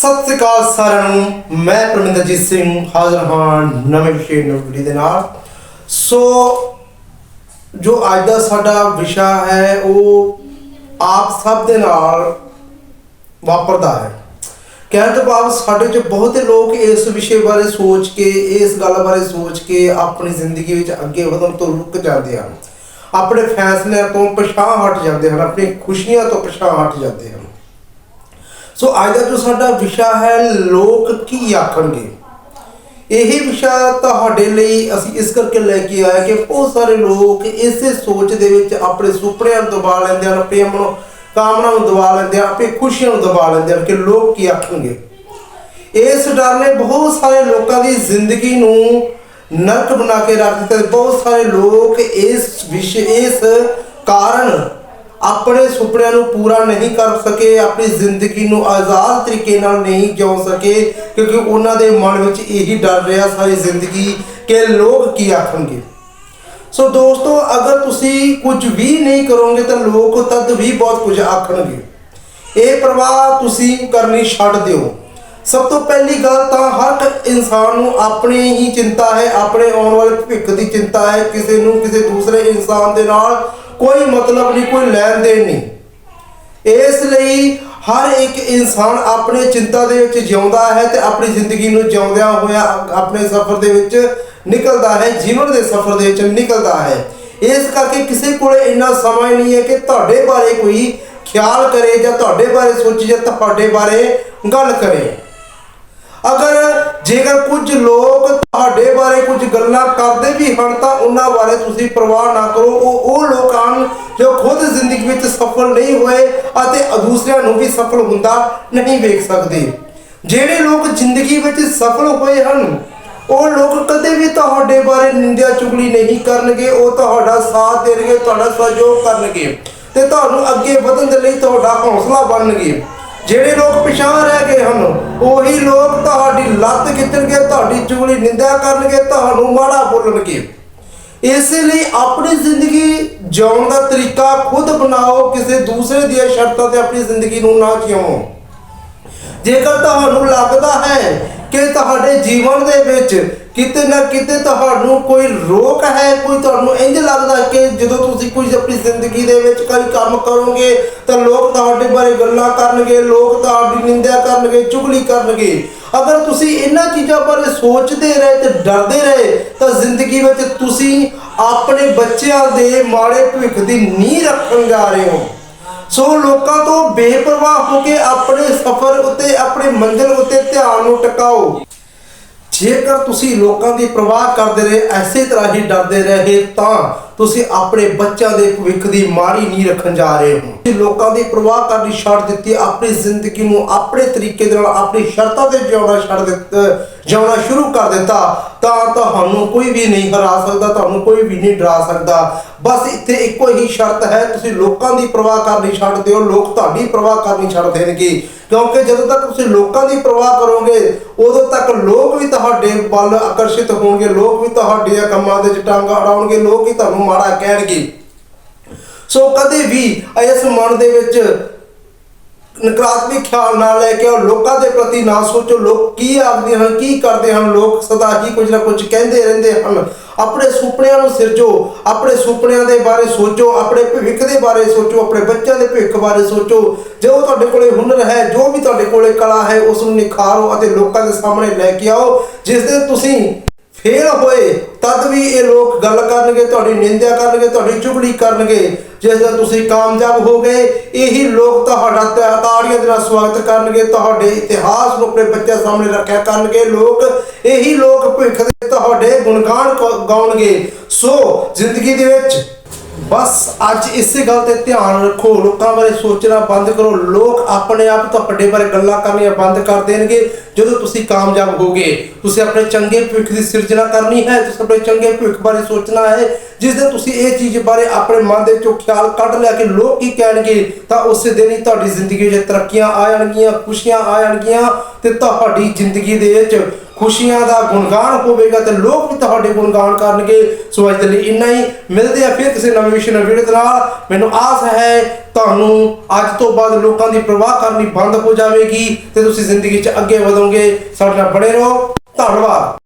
ਸਤਿ ਸ੍ਰੀ ਅਕਾਲ ਸਾਰਿਆਂ ਨੂੰ। ਮੈਂ ਪਰਮਿੰਦਰਜੀਤ ਸਿੰਘ ਹਾਜ਼ਰ ਹਾਂ ਨਵੇਂ ਵਿਸ਼ੇ ਨਵੀਂ ਦੇ ਨਾਲ। ਸੋ, ਜੋ ਅੱਜ ਦਾ ਸਾਡਾ ਵਿਸ਼ਾ ਹੈ, ਉਹ ਆਪ ਸਭ ਦੇ ਨਾਲ ਵਾਪਰਦਾ ਹੈ। ਕਹਿਣ ਤੋਂ ਭਾਵ ਸਾਡੇ ਚ ਬਹੁਤੇ ਲੋਕ ਇਸ ਵਿਸ਼ੇ ਬਾਰੇ ਸੋਚ ਕੇ, ਇਸ ਗੱਲ ਬਾਰੇ ਸੋਚ ਕੇ ਆਪਣੀ ਜ਼ਿੰਦਗੀ ਵਿੱਚ ਅੱਗੇ ਵਧਣ ਤੋਂ ਰੁਕ ਜਾਂਦੇ ਹਨ। ਆਪਣੇ ਫੈਸਲਿਆਂ ਤੋਂ ਪਛਾਣ ਹਟ ਜਾਂਦੇ ਹਨ, ਆਪਣੀ ਖੁਸ਼ੀਆਂ ਤੋਂ ਪਛਾਣ ਹਟ ਜਾਂਦੇ ਹਨ। ਸੋ ਅੱਜ ਦਾ ਜੋ ਸਾਡਾ ਵਿਸ਼ਾ ਹੈ, ਲੋਕ ਕੀ ਆਖਣਗੇ? ਇਹ ਵਿਸ਼ਾ ਤੁਹਾਡੇ ਲਈ ਅਸੀਂ ਇਸ ਕਰਕੇ ਲੈ ਕੇ ਆਏ ਕਿ ਬਹੁਤ ਸਾਰੇ ਲੋਕ ਇਸੇ ਸੋਚ ਦੇ ਵਿੱਚ ਆਪਣੇ ਸੁਪਨਿਆਂ ਨੂੰ ਦਬਾ ਲੈਂਦੇ ਹਨ, ਆਪਣੀਆਂ ਮਨੋ ਕਾਮਨਾ ਨੂੰ ਦਬਾ ਲੈਂਦੇ ਹਨ ਆਪਣੀ ਖੁਸ਼ੀਆਂ ਨੂੰ ਦਬਾ ਲੈਂਦੇ ਹਨ ਕਿ ਲੋਕ ਕੀ ਆਖਣਗੇ। ਇਸ ਡਰ ਨੇ ਬਹੁਤ ਸਾਰੇ ਲੋਕਾਂ ਦੀ ਜ਼ਿੰਦਗੀ ਨੂੰ ਨਰਕ ਬਣਾ ਕੇ ਰੱਖ ਦਿੱਤਾ ਬਹੁਤ ਸਾਰੇ ਲੋਕ ਇਸ ਵਿਸ਼ੇ, ਇਸ ਕਾਰਨ ਆਪਣੇ ਸੁਪਨਿਆਂ ਨੂੰ ਪੂਰਾ ਨਹੀਂ ਕਰ ਸਕੇ, ਆਪਣੀ ਜ਼ਿੰਦਗੀ ਨੂੰ ਆਜ਼ਾਦ ਤਰੀਕੇ ਨਾਲ ਨਹੀਂ ਜਿਉ ਸਕੇ, ਕਿਉਂਕਿ ਉਹਨਾਂ ਦੇ ਮਨ ਵਿੱਚ ਇਹੀ ਡਰ ਰਿਹਾ ਸਾਰੀ ਜ਼ਿੰਦਗੀ ਕਿ ਲੋਕ ਕੀ ਆਖਣਗੇ। ਸੋ ਦੋਸਤੋ, ਅਗਰ ਤੁਸੀਂ ਕੁਝ ਵੀ ਨਹੀਂ ਕਰੋਗੇ ਤਾਂ ਲੋਕ ਤਦ ਵੀ ਬਹੁਤ ਕੁਝ ਆਖਣਗੇ। ਇਹ ਪ੍ਰਵਾਹ ਤੁਸੀਂ ਕਰਨੀ ਛੱਡ ਦਿਓ। ਸਭ ਤੋਂ ਪਹਿਲੀ ਗੱਲ ਤਾਂ ਹਰ ਇੱਕ ਇਨਸਾਨ ਨੂੰ ਆਪਣੀ ਹੀ ਚਿੰਤਾ ਹੈ, ਆਪਣੇ ਆਉਣ ਵਾਲੇ ਭਵਿੱਖ ਦੀ ਚਿੰਤਾ ਹੈ, ਕਿਸੇ ਨੂੰ ਕਿਸੇ ਦੂਸਰੇ ਇਨਸਾਨ ਦੇ ਨਾਲ ਕੋਈ ਮਤਲਬ ਨਹੀਂ, ਕੋਈ ਲੈਣ ਦੇਣ ਨਹੀਂ। ਇਸ ਲਈ ਹਰ ਇੱਕ ਇਨਸਾਨ ਆਪਣੇ ਚਿੰਤਾ ਦੇ ਵਿੱਚ ਜਿਉਂਦਾ ਹੈ ਤੇ ਆਪਣੀ ਜ਼ਿੰਦਗੀ ਨੂੰ ਜਿਉਂਦਿਆਂ ਹੋਇਆ ਆਪਣੇ ਸਫ਼ਰ ਦੇ ਵਿੱਚ ਨਿਕਲਦਾ ਹੈ, ਜੀਵਨ ਦੇ ਸਫ਼ਰ ਦੇ ਵਿੱਚ ਨਿਕਲਦਾ ਹੈ। ਇਸ ਕਰਕੇ ਕਿਸੇ ਕੋਲੇ ਇੰਨਾ ਸਮਾਂ ਨਹੀਂ ਹੈ ਕਿ ਤੁਹਾਡੇ ਬਾਰੇ ਕੋਈ ਖਿਆਲ ਕਰੇ ਜਾਂ ਤੁਹਾਡੇ ਬਾਰੇ ਸੋਚੇ ਜਾਂ ਤੁਹਾਡੇ ਬਾਰੇ ਗੱਲ ਕਰੇ। ਅਗਰ ਜੇਕਰ ਕੁਝ ਲੋਕ ਤੁਹਾਡੇ ਬਾਰੇ ਕੁਝ ਗੱਲਾਂ ਕਰਦੇ ਵੀ ਹਨ ਤਾਂ ਉਹਨਾਂ ਬਾਰੇ ਤੁਸੀਂ ਪਰਵਾਹ ਨਾ ਕਰੋ। ਉਹ ਉਹ ਲੋਕ ਹਨ ਜੋ ਖੁਦ ਜ਼ਿੰਦਗੀ ਵਿੱਚ ਸਫਲ ਨਹੀਂ ਹੋਏ ਅਤੇ ਦੂਸਰਿਆਂ ਨੂੰ ਵੀ ਸਫਲ ਹੁੰਦਾ ਨਹੀਂ ਵੇਖ ਸਕਦੇ। ਜਿਹੜੇ ਲੋਕ ਜ਼ਿੰਦਗੀ ਵਿੱਚ ਸਫਲ ਹੋਏ ਹਨ, ਉਹ ਲੋਕ ਕਦੇ ਵੀ ਤੁਹਾਡੇ ਬਾਰੇ ਨਿੰਦਿਆ ਚੁਗਲੀ ਨਹੀਂ ਕਰਨਗੇ। ਉਹ ਤੁਹਾਡਾ ਸਾਥ ਦੇਣਗੇ, ਤੁਹਾਡਾ ਸਹਿਯੋਗ ਕਰਨਗੇ ਤੇ ਤੁਹਾਨੂੰ ਅੱਗੇ ਵਧਣ ਦੇ ਲਈ ਤੁਹਾਡਾ ਹੌਸਲਾ ਬਣਨਗੇ। ਜਿਹੜੇ ਲੋਕ ਪਿਛਾਂ ਰਹਿ ਗਏ ਹਨ, ਉਹੀ ਲੋਕ ਤੁਹਾਡੀ ਲੱਤ ਖਿੱਚਣਗੇ, ਤੁਹਾਡੀ ਚੁਗਲੀ ਨਿੰਦਿਆ ਕਰਨਗੇ, ਤੁਹਾਨੂੰ ਮਾੜਾ ਬੋਲਣਗੇ। ਇਸੇ ਲਈ ਆਪਣੀ ਜ਼ਿੰਦਗੀ ਜਿਉਣ ਦਾ ਤਰੀਕਾ ਖੁਦ ਬਣਾਓ, ਕਿਸੇ ਦੂਸਰੇ ਦੀਆਂ ਸ਼ਰਤਾਂ ਤੇ ਆਪਣੀ ਜ਼ਿੰਦਗੀ ਨੂੰ ਨਾ ਜਿਉਓ ਜੇਕਰ ਤੁਹਾਨੂੰ ਲੱਗਦਾ ਹੈ ਕਿ ਤੁਹਾਡੇ ਜੀਵਨ ਦੇ ਵਿੱਚ ਕਿਤੇ ਨਾ ਕਿਤੇ ਤੁਹਾਨੂੰ ਕੋਈ ਰੋਕ ਹੈ? ਕੋਈ ਤੁਹਾਨੂੰ ਇੰਜ ਲੱਗਦਾ ਕਿ ਜਦੋਂ ਤੁਸੀਂ ਕੁਝ ਆਪਣੀ ਜ਼ਿੰਦਗੀ ਦੇ ਵਿੱਚ ਕੋਈ ਕੰਮ ਕਰੋਗੇ, ਤਾਂ ਲੋਕ ਤੁਹਾਡੇ ਬਾਰੇ ਗੱਲਾਂ ਕਰਨਗੇ, ਲੋਕ ਤੁਹਾਡੀ ਨਿੰਦਿਆ ਕਰਨਗੇ, ਚੁਗਲੀ ਕਰਨਗੇ। ਅਗਰ ਤੁਸੀਂ ਇਹਨਾਂ ਚੀਜ਼ਾਂ ਬਾਰੇ ਸੋਚਦੇ ਰਹੇ ਤੇ ਡਰਦੇ ਰਹੇ, ਤਾਂ ਜ਼ਿੰਦਗੀ ਵਿੱਚ ਤੁਸੀਂ ਆਪਣੇ ਬੱਚਿਆਂ ਦੇ ਮਾੜੇ ਭਵਿੱਖ ਦੀ ਨੀਂਹ ਰੱਖਣ ਜਾ ਰਹੇ ਹੋ। ਸੋ ਲੋਕਾਂ ਤੋਂ ਬੇਪਰਵਾਹ ਹੋ ਕੇ ਆਪਣੇ ਸਫ਼ਰ ਉੱਤੇ, ਆਪਣੇ ਮੰਜ਼ਿਲ ਉੱਤੇ ਧਿਆਨ ਨੂੰ ਟਿਕਾਓ। ਜੇਕਰ ਤੁਸੀਂ ਲੋਕਾਂ ਦੀ ਪ੍ਰਵਾਹ ਕਰਦੇ ਰਹੇ, ਐਸੇ ਤਰ੍ਹਾਂ ਹੀ ਡਰਦੇ ਰਹੇ, ਤਾਂ ਤੁਸੀਂ ਆਪਣੇ ਬੱਚਿਆਂ ਦੇ ਭਵਿੱਖ ਦੀ ਮਾੜੀ ਨਹੀਂ ਰੱਖਣ ਜਾ ਰਹੇ ਹੋ। ਲੋਕਾਂ ਦੀ ਪ੍ਰਵਾਹ ਕਰਨੀ ਛੱਡ ਦਿੱਤੀ, ਆਪਣੀ ਜ਼ਿੰਦਗੀ ਨੂੰ ਆਪਣੇ ਤਰੀਕੇ ਦੇ ਨਾਲ, ਆਪਣੀ ਸ਼ਰਤਾਂ ਤੇ ਜਿਉਣਾ ਛੱਡ ਦਿੱਤਾ, ਜਿਉਣਾ ਸ਼ੁਰੂ ਕਰ ਦਿੱਤਾ, ਤਾਂ ਤੁਹਾਨੂੰ ਕੋਈ ਵੀ ਨਹੀਂ ਹਰਾ ਸਕਦਾ, ਤੁਹਾਨੂੰ ਕੋਈ ਵੀ ਨਹੀਂ ਡਰਾ ਸਕਦਾ। ਬਸ ਇੱਥੇ ਇੱਕੋ ਹੀ ਸ਼ਰਤ ਹੈ, ਤੁਸੀਂ ਲੋਕਾਂ ਦੀ ਪ੍ਰਵਾਹ ਕਰਨੀ ਛੱਡ ਦਿਓ, ਲੋਕ ਤੁਹਾਡੀ ਪ੍ਰਵਾਹ ਕਰਨੀ ਛੱਡ ਦੇਣਗੇ। ਕਿਉਂਕਿ ਜਦੋਂ ਤੱਕ ਤੁਸੀਂ ਲੋਕਾਂ ਦੀ ਪ੍ਰਵਾਹ ਕਰੋਗੇ, ਉਦੋਂ ਤੱਕ ਲੋਕ ਵੀ ਤੁਹਾਡੇ ਵੱਲ ਆਕਰਸ਼ਿਤ ਹੋਣਗੇ, ਲੋਕ ਵੀ ਤੁਹਾਡੇ ਕੰਮਾਂ ਦੇ ਚ ਟੰਗ ਅੜਾਉਣਗੇ ਲੋਕ ਵੀ ਤੁਹਾਨੂੰ ਮਾੜਾ ਕਹਿਣਗੇ। ਸੋ ਕਦੇ ਵੀ ਇਸ ਮਨ ਦੇ ਵਿੱਚ ਨਕਾਰਾਤਮਕ ਖਿਆਲ ਨਾ ਲੈ ਕੇ ਔਰ ਲੋਕਾਂ ਦੇ ਪ੍ਰਤੀ ਨਾ ਸੋਚੋ, ਲੋਕ ਕੀ ਆਖਦੇ ਹਨ, ਕੀ ਕਰਦੇ ਹਨ? ਲੋਕ ਸਦਾ ਹੀ ਕੁਝ ਨਾ ਕੁਝ ਕਹਿੰਦੇ ਰਹਿੰਦੇ ਹਨ। ਆਪਣੇ ਸੁਪਨਿਆਂ ਨੂੰ ਸਿਰਜੋ, ਆਪਣੇ ਸੁਪਨਿਆਂ ਦੇ ਬਾਰੇ ਸੋਚੋ, ਆਪਣੇ ਭਵਿੱਖ ਦੇ ਬਾਰੇ ਸੋਚੋ, ਆਪਣੇ ਬੱਚਿਆਂ ਦੇ ਭਵਿੱਖ ਬਾਰੇ ਸੋਚੋ। ਜੋ ਤੁਹਾਡੇ ਕੋਲੇ ਹੁਨਰ ਹੈ, ਜੋ ਵੀ ਤੁਹਾਡੇ ਕੋਲੇ ਕਲਾ ਹੈ ਉਸ ਨੂੰ ਨਿਖਾਰੋ ਅਤੇ ਲੋਕਾਂ ਦੇ ਸਾਹਮਣੇ ਲੈ ਕੇ ਆਓ, ਜਿਸ ਦਿਨ ਤੁਸੀਂ ਫੇਲ ਹੋਏ ਤਦ ਵੀ ਇਹ ਲੋਕ ਗੱਲ ਕਰਨਗੇ, ਤੁਹਾਡੀ ਨਿੰਦਿਆ ਕਰਨਗੇ, ਤੁਹਾਡੀ ਚੁਗਲੀ ਕਰਨਗੇ। ਜਿਸ ਦਿਨ ਤੁਸੀਂ ਕਾਮਯਾਬ ਹੋ ਗਏ, ਇਹੀ ਲੋਕ ਤੁਹਾਡਾ ਤਾੜੀਆਂ ਦੇ ਨਾਲ ਸਵਾਗਤ ਕਰਨਗੇ, ਤੁਹਾਡੇ ਇਤਿਹਾਸ ਨੂੰ ਆਪਣੇ ਬੱਚਿਆਂ ਸਾਹਮਣੇ ਰੱਖਿਆ ਕਰਨਗੇ। ਲੋਕ, ਇਹੀ ਲੋਕ ਭਵਿੱਖ ਦੇ ਤੁਹਾਡੇ ਗੁਣਗਾਨ ਗਾਉਣਗੇ। ਸੋ, ਜ਼ਿੰਦਗੀ ਦੇ ਵਿੱਚ ਬਸ ਅੱਜ ਇਸੇ ਗੱਲ ਤੇ ਧਿਆਨ ਰੱਖੋ, ਲੋਕਾਂ ਬਾਰੇ ਸੋਚਣਾ ਬੰਦ ਕਰੋ। ਲੋਕ ਆਪਣੇ ਆਪ ਤੁਹਾਡੇ ਬਾਰੇ ਗੱਲਾਂ ਕਰਨੀਆਂ ਬੰਦ ਕਰ ਦੇਣਗੇ। ਜਦੋਂ ਤੁਸੀਂ ਕਾਮਯਾਬ ਹੋਗੇ, ਤੁਸੀਂ ਆਪਣੇ ਚੰਗੇ ਭਵਿੱਖ ਦੀ ਸਿਰਜਣਾ ਕਰਨੀ ਹੈ, ਤੁਸੀਂ ਆਪਣੇ ਚੰਗੇ ਭਵਿੱਖ ਬਾਰੇ ਸੋਚਣਾ ਹੈ, ਜਿਸ ਦਿਨ ਤੁਸੀਂ ਇਹ ਚੀਜ਼ ਬਾਰੇ ਆਪਣੇ ਮਨ ਦੇ ਵਿੱਚੋਂ ਖਿਆਲ ਕੱਢ ਲਿਆ ਕਿ ਲੋਕ ਕੀ ਕਹਿਣਗੇ, ਤਾਂ ਉਸੇ ਦਿਨ ਹੀ ਤੁਹਾਡੀ ਜ਼ਿੰਦਗੀ ਵਿੱਚ ਤਰੱਕੀਆਂ ਆ ਜਾਣਗੀਆਂ, ਖੁਸ਼ੀਆਂ ਆ ਜਾਣਗੀਆਂ ਤੇ ਤੁਹਾਡੀ ਜ਼ਿੰਦਗੀ ਦੇ ਵਿੱਚ ਖੁਸ਼ੀਆਂ ਦਾ ਗੁਣਗਾਨ ਹੋਵੇਗਾ ਤੇ ਲੋਕ ਵੀ ਤੁਹਾਡੇ ਗੁਣਗਾਨ ਕਰਨਗੇ। ਸੋ ਅੱਜ ਦੇ ਲਈ ਇੰਨਾ ਹੀ। ਮਿਲਦੇ ਆ ਫਿਰ ਕਿਸੇ ਨਵੇਂ ਵਿਸ਼ੇ ਨਾਲ ਵੀਡੀਓ ਦੇ ਨਾਲ। ਮੈਨੂੰ ਆਸ ਹੈ ਤੁਹਾਨੂੰ ਅੱਜ ਤੋਂ ਬਾਅਦ ਲੋਕਾਂ ਦੀ ਪਰਵਾਹ ਕਰਨੀ ਬੰਦ ਹੋ ਜਾਵੇਗੀ ਤੇ ਤੁਸੀਂ ਜ਼ਿੰਦਗੀ 'ਚ ਅੱਗੇ ਵਧੋਗੇ। ਸਾਡੇ ਨਾਲ ਬਣੇ ਰਹੋ। ਧੰਨਵਾਦ।